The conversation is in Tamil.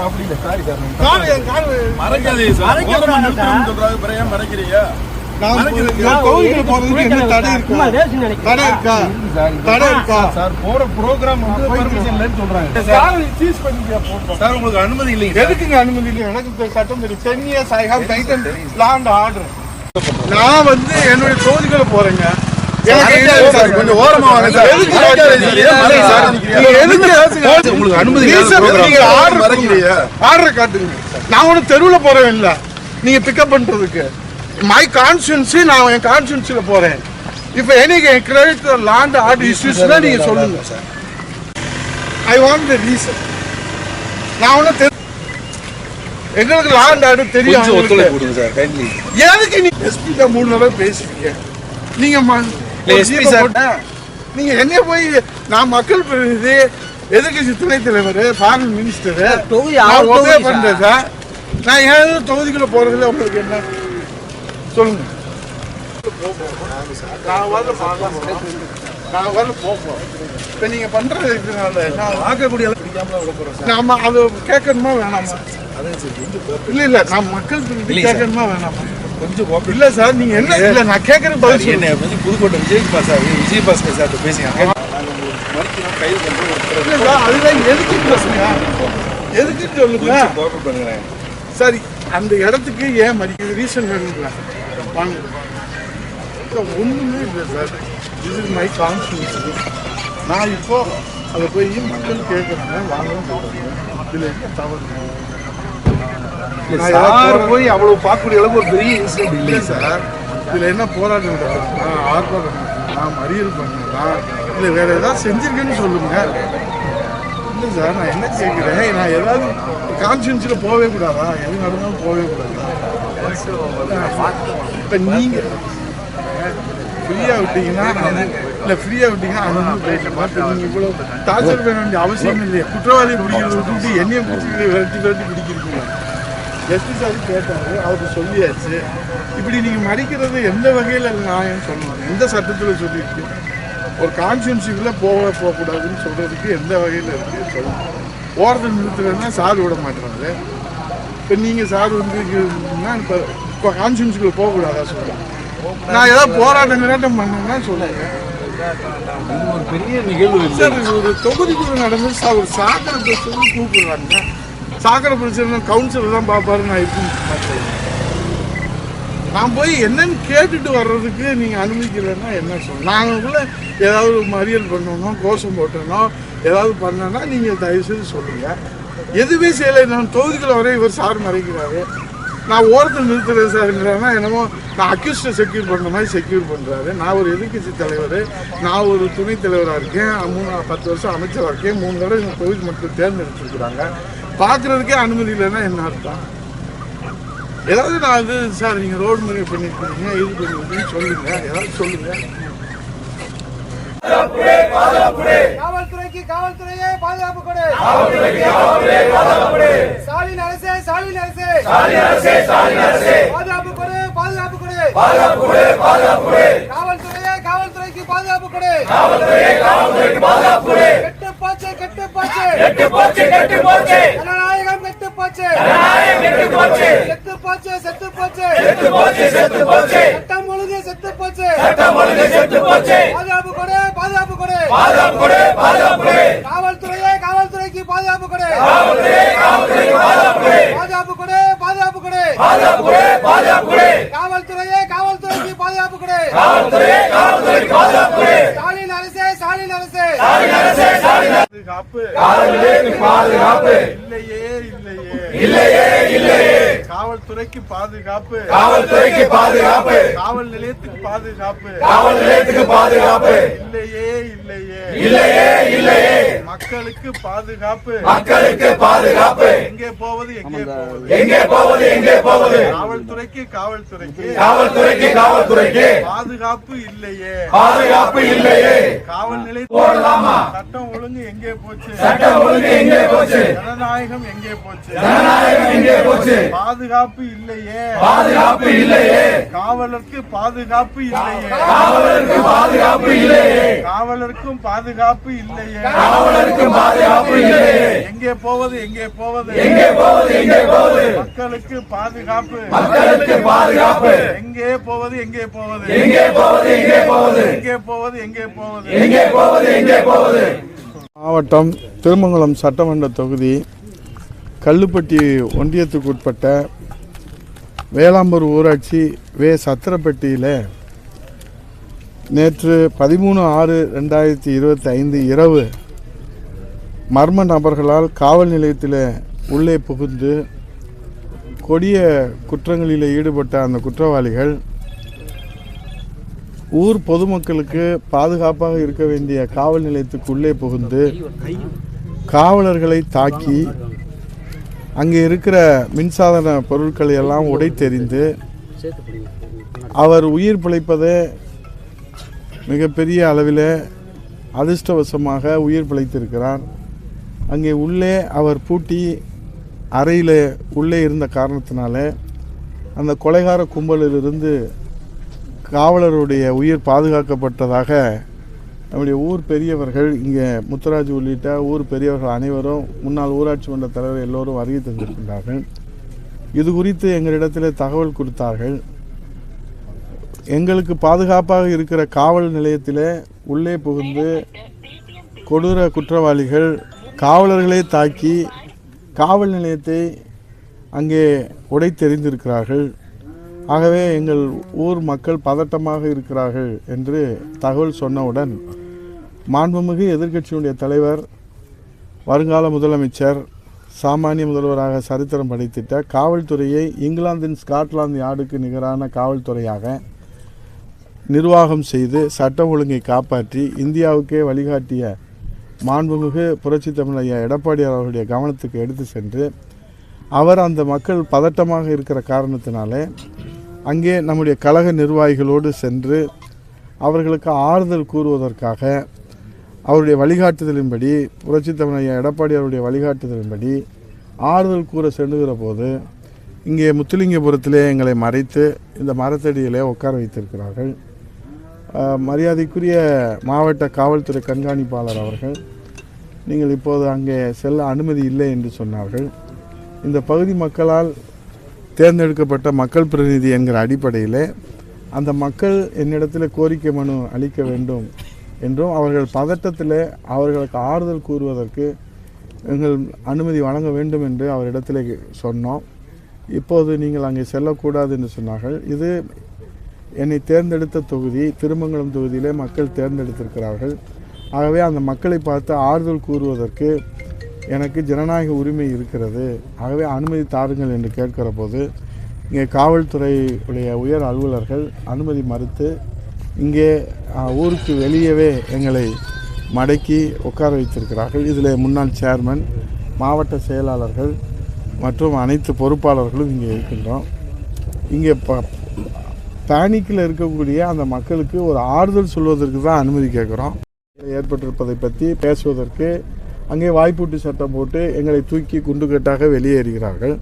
அப்படி இல்ல சாரி. சார் மறைக்காதீங்க சார் மறைக்கிறீங்க நான் கோவிலுக்கு போறதுக்கு என்ன தடை இருக்கா? தடை இருக்கா? தடை இருக்கா? சார் போற ப்ரோகிராம் வந்து பெர்மிஷன் இல்லைன்னு சொல்றாங்க. சீஸ் சார் உங்களுக்கு அனுமதி சார். எதுக்குங்க அனுமதி இல்லை எனக்கு சட்டம் தெரியும். Ten years I have tightened law and order நான் வந்து என்னுடைய தொகுதிக்குள்ள போறேங்க. நான் ஒன்றும் தெருவில் போறேன் இல்ல. நீங்க பிக்கப் பண்றதுக்கு. மை கான்ஸ்டியூன்சி நான் என் கான்ஸ்டியூன்சில போறேன். இப்போ எனக்கு கிரெடிட் லாண்ட் ஆர்டர் இஷ்யூஸ்னா நீங்க சொல்லுங்க. Sir I want the reason நான் ஒன்றும் தெரு எங்களுக்கு லாண்ட் ஆர்டர் தெரியும். ஒத்துழைப்பு கொடுங்க சார் kindly. எதுக்கு நீ எஸ்பி தான் மூணு தடவை பேசுறீங்க? நீங்க ம- இல்ல, ஒரு SP ஜீப்பை சார். போட்டா, நீங்க என்ன போய் நான் மக்கள் பிரதிநிதி எதிர்கட்சி துணைத் தலைவர் ஃபாரின் மினிஸ்டர் தொகுதி நான் பண்றேன் சார். நான் ஏதாவது தொகுதிக்குள்ள போறதுல உங்களுக்கு என்ன சொல்லுங்க. நான் வரல நான் வரல போப்போம் இப்போ நீங்க பண்றது இதனால நான் பார்க்கக்கூடிய. நாம அது கேட்கணுமா வேணாமா? இல்ல இல்ல நான் மக்கள். கேட்கணுமா வேணாமா? கொஞ்சம் இல்ல சார் நீங்க என்ன இல்ல நான் கேக்குறது பதில் என்னை புதுக்கோட்டை விஜய் பாஸ்கர் விஜய் பாஸ்கர் சார் பேசிங்க. நாங்கள் அதுதான் எதுக்கு பிரச்சனை எதுக்கு சொல்லுங்க? சரி அந்த இடத்துக்கு ஏன் மதிக்கிறது ரீசன் வேணுங்களா? வாங்க சார், ஒண்ணுமே இல்லை sir this is my constituency நான் இப்போ அதை போய் மக்கள் கேட்குறாங்க வாங்கன்னு சொல்றாங்க இதுல என்ன தவறு நான் சார். போய் அவ்வளவு பார்க்கக்கூடிய அளவுக்கு ஒரு பெரிய இன்சிடென்ட் இல்லை சார் இதில் என்ன போராட்டம் நடக்குதுன்னா ஆர்ப்பாட்டம் நடக்குதுன்னா மறியல் பண்ணுறா இல்லை வேற ஏதாவது செஞ்சிருக்கேன்னு சொல்லுங்க. இல்லை சார் நான் என்ன கேட்குறேன் நான் ஏதாவது கான்ஸ்டியூன்சியில் போகவே கூடாதா? எது நடந்தாலும் போகவே கூடாதா? இப்போ நீங்கள் ஃப்ரீயாக விட்டீங்கன்னா இல்லை ஃப்ரீயாக விட்டீங்கன்னா அவங்க போயிட்டோமா இப்போ நீங்கள் இவ்வளோ டார்ச்சர் பண்ண வேண்டிய அவசியம் இல்லையே குற்றவாளி பிடிக்கிறத விட்டுட்டு என்னையும் பிடிச்சி விரட்டி விரட்டி பிடிக்கிறீங்க ஜஸ்டிஸ் அது கேட்டாரு அவருக்கு சொல்லியாச்சு இப்படி நீங்கள் மறிக்கிறது எந்த வகையில் நியாயம் சொல்லணும் எந்த சட்டத்தில் சொல்லியிருக்கு ஒரு கான்ஸ்டியூன்சிக்குள்ளே போக போகக்கூடாதுன்னு சொல்கிறதுக்கு எந்த வகையில் இருக்குது சொல்லுங்க ஓரத்தை நிறுத்துறதுன்னா சார் விட மாட்டுறாங்க இப்போ நீங்கள் சார் வந்து இப்போ இப்போ கான்ஸ்டியூன்சிக்குள்ளே போகக்கூடாதா சொல்லுங்க நான் ஏதாவது போராட்டம் கிராட்டம் பண்ணேன்னா சொல்லுங்க ஒரு பெரிய நிகழ்வு சார் ஒரு தொகுதிக்குள்ள நடந்து ஒரு சாக்கடை பிரச்சனை கூப்பிடுறாங்க. சாக்கடை பிரச்சனை கவுன்சிலர் தான் பார்ப்பாரு நான் பார்த்தேன். நான் போய் என்னன்னு கேட்டுட்டு வர்றதுக்கு நீங்க அனுமதிக்கலைன்னா என்ன சொல்ல நாங்களுக்குள்ள ஏதாவது மறியல் பண்ணணும் கோஷம் போட்டணும் ஏதாவது பண்ணனா நீங்க தயவு செய்து சொல்லுங்க. எதுவுமே செய்யலை. நான் தொகுதிக்குள்ள வரை இவர் சார் மறைக்கிறாரு. நான் ஓரத்தில் நிறுத்துறது சார்ன்றேன்னா என்னமோ நான் அக்யூஸ்டை செக்யூர் பண்ணுற மாதிரி செக்யூர் பண்ணுறாரு நான் ஒரு எதிர்க்கட்சி தலைவர் நான் ஒரு துணைத் தலைவராக இருக்கேன். மூணு பத்து வருஷம் அமைச்சராக இருக்கேன். மூணு தடவை எங்கள் தொகுதி மக்கள் தேர்ந்தெடுத்துருக்குறாங்க. பார்க்குறதுக்கே அனுமதி இல்லைன்னா என்ன அர்த்தம்? ஏதாவது நான் இது சார் நீங்கள் ரோடு முறை பண்ணியிருக்கீங்க இது பண்ணிருக்கீங்கன்னு சொல்லுங்கள் ஏதாவது சொல்லுங்கள் காவல்துறைக்கு காவல்துறையே பாதுகாப்பு கொடு ஸ்டாலின் அரசே ஸ்டாலின் அரசே. பாதுகாப்பு கொடு பாதுகாப்பு கொடு காவல்துறையே காவல்துறைக்கு பாதுகாப்பு கொடு கெட்டு போச்சு கெட்டு போச்சு. ஜனநாயகம் கெட்டு போச்சு. செத்து போச்சு. செத்து போச்சு சட்டம் ஒழுங்கு செத்து போச்சு. பாதுகாப்பு கொடு பாதுகாப்பு கொடு காவல்துறையே காவல்துறைக்கு பாதுகாப்பு கொடு பாதுகாப்பு கொடு பாதுகாப்பு கொடு காவல்துறையே காவல்துறைக்கு பாதுகாப்பு கொடு ஸ்டாலின் அரசே ஸ்டாலின் அரசே. பாதுகாப்பு. இல்லையே இல்லையே. இல்லையே காவல்துறைக்கு பாதுகாப்பு. காவல்துறைக்கு பாதுகாப்பு. காவல் நிலையத்துக்கு பாதுகாப்பு. காவல் நிலையத்துக்கு பாதுகாப்பு. இல்லையே இல்லையே. இல்லையே இல்லையே. மக்களுக்கு பாதுகாப்பு. மக்களுக்கு பாதுகாப்பு. எங்கே போவது எங்கே போவது. எங்கே போவது எங்கே போவது. காவல்துறைக்கு காவல்துறைக்கு. காவல்துறைக்கு காவல்துறைக்கு. பாதுகாப்பு இல்லையே. பாதுகாப்பு இல்லையே. காவல் நிலையம் போடலாமா? சட்டம் ஒழுங்கு எங்கே போச்சு? சட்டம் ஒழுங்கு எங்கே போச்சு? ஜனநாயகம் எங்கே போச்சு? ஜனநாயகம் எங்கே போச்சு? பாதுகாப்பு இல்லையே. பாதுகாப்பு இல்லையே. காவலருக்கு பாதுகாப்பு இல்லையே. காவலருக்கு பாதுகாப்பு இல்லையே. காவலருக்கும் பாதுகாப்பு இல்லையே. காவலருக்கு பாதுகாப்பு இல்லையே எங்கே போவது எங்கே போவது? எங்கே போவது எங்கே போவது? மக்களுக்கு பாதுகாப்பு. மக்களுக்கு பாதுகாப்பு. எங்கே போவது எங்கே போவது? எங்கே போவது எங்கே போவது? எங்கே போவது எங்கே போவது? எங்கே போவது எங்கே போவது? மாவட்டம் திருமங்கலம் சட்டமன்ற தொகுதி கல்லுப்பட்டி ஒன்றியத்துக்கு உட்பட்ட வேளாம்பூர் ஊராட்சி வே. சத்திரப்பட்டியில் நேற்று பதிமூணு ஆறு ரெண்டாயிரத்தி இருபத்தி ஐந்து இரவு மர்ம நபர்களால் காவல் நிலையத்தில் உள்ளே புகுந்து கொடிய குற்றங்களில் ஈடுபட்ட அந்த குற்றவாளிகள் ஊர் பொதுமக்களுக்கு பாதுகாப்பாக இருக்க வேண்டிய காவல் நிலையத்துக்கு உள்ளே புகுந்து காவலர்களை தாக்கி அங்கே இருக்கிற மின்சாதன பொருட்களை எல்லாம் உடைத்தெறிந்து அவர் உயிர் பிழைப்பதே மிகப்பெரிய அளவில் அதிர்ஷ்டவசமாக உயிர் பிழைத்திருக்கிறார். அங்கே உள்ளே அவர் பூட்டி அறையில் உள்ளே இருந்த காரணத்தினால அந்த கொலைகார கும்பலிலிருந்து காவலருடைய உயிர் பாதுகாக்கப்பட்டதாக நம்முடைய ஊர் பெரியவர்கள் இங்கே முத்துராஜ் உள்ளிட்ட ஊர் பெரியவர்கள் அனைவரும் முன்னாள் ஊராட்சி மன்ற தலைவர் எல்லோரும் வருகை தந்திருக்கின்றார்கள். இது குறித்து எங்களிடத்தில் தகவல் கொடுத்தார்கள். எங்களுக்கு பாதுகாப்பாக இருக்கிற காவல் நிலையத்தில் உள்ளே புகுந்து கொடூர குற்றவாளிகள் காவலர்களை தாக்கி காவல் நிலையத்தை அங்கே உடைத்தெறிந்திருக்கிறார்கள். ஆகவே எங்கள் ஊர் மக்கள் பதட்டமாக இருக்கிறார்கள் என்று தகவல் சொன்னவுடன் மாண்புமிகு எதிர்க்கட்சியினுடைய தலைவர் வருங்கால முதலமைச்சர் சாமானிய முதல்வராக சரித்திரம் படைத்திட்ட காவல்துறையை இங்கிலாந்தின் ஸ்காட்லாந்து யார்டுக்கு நிகரான காவல்துறையாக நிர்வாகம் செய்து சட்டம் ஒழுங்கை காப்பாற்றி இந்தியாவுக்கே வழிகாட்டிய மாண்புமிகு புரட்சி தமிழ் ஐயா எடப்பாடியார் அவர்களுடைய கவனத்துக்கு எடுத்து சென்று அவர் அந்த மக்கள் பதட்டமாக இருக்கிற காரணத்தினாலே அங்கே நம்முடைய கழக நிர்வாகிகளோடு சென்று அவர்களுக்கு ஆறுதல் கூறுவதற்காக அவருடைய வழிகாட்டுதலின்படி புரட்சி தமிழ் ஐயா எடப்பாடி அவருடைய வழிகாட்டுதலின்படி ஆறுதல் கூற செல்லுகிற போது இங்கே முத்துலிங்கபுரத்திலே எங்களை மறைத்து இந்த மரத்தடியிலே உட்கார வைத்திருக்கிறார்கள். மரியாதைக்குரிய மாவட்ட காவல்துறை கண்காணிப்பாளர் அவர்கள் நீங்கள் இப்போது அங்கே செல்ல அனுமதி இல்லை என்று சொன்னார்கள். இந்த பகுதி மக்களால் தேர்ந்தெடுக்கப்பட்ட மக்கள் பிரதிநிதி என்கிற அடிப்படையில் அந்த மக்கள் என்னிடத்தில் கோரிக்கை மனு அளிக்க வேண்டும் என்றும் அவர்கள் பதட்டத்தில் அவர்களுக்கு ஆறுதல் கூறுவதற்கு எங்கள் அனுமதி வழங்க வேண்டும் என்று அவரிடத்தில் சொன்னோம். இப்போது நீங்கள் அங்கே செல்லக்கூடாது என்று சொன்னார்கள். இது என்னை தேர்ந்தெடுத்த தொகுதி திருமங்கலம் தொகுதியிலே மக்கள் தேர்ந்தெடுத்திருக்கிறார்கள். ஆகவே அந்த மக்களை பார்த்து ஆறுதல் கூறுவதற்கு எனக்கு ஜனநாயக உரிமை இருக்கிறது. ஆகவே அனுமதி தாருங்கள் என்று கேட்கிற போது இங்கே காவல்துறையுடைய உயர் அலுவலர்கள் அனுமதி மறுத்து இங்கே ஊருக்கு வெளியவே எங்களை மடக்கி உட்கார வைத்திருக்கிறார்கள். இதில் முன்னாள் சேர்மன் மாவட்ட செயலாளர்கள் மற்றும் அனைத்து பொறுப்பாளர்களும் இங்கே இருக்கின்றோம். இங்கே ப பேனிக்கில் இருக்கக்கூடிய அந்த மக்களுக்கு ஒரு ஆறுதல் சொல்வதற்கு தான் அனுமதி கேட்குறோம். ஏற்பட்டிருப்பதை பற்றி பேசுவதற்கு அங்கே வாய்ப்பூட்டு சட்டம் போட்டு எங்களை தூக்கி குண்டுக்கட்டாக வெளியேறுகிறார்கள்.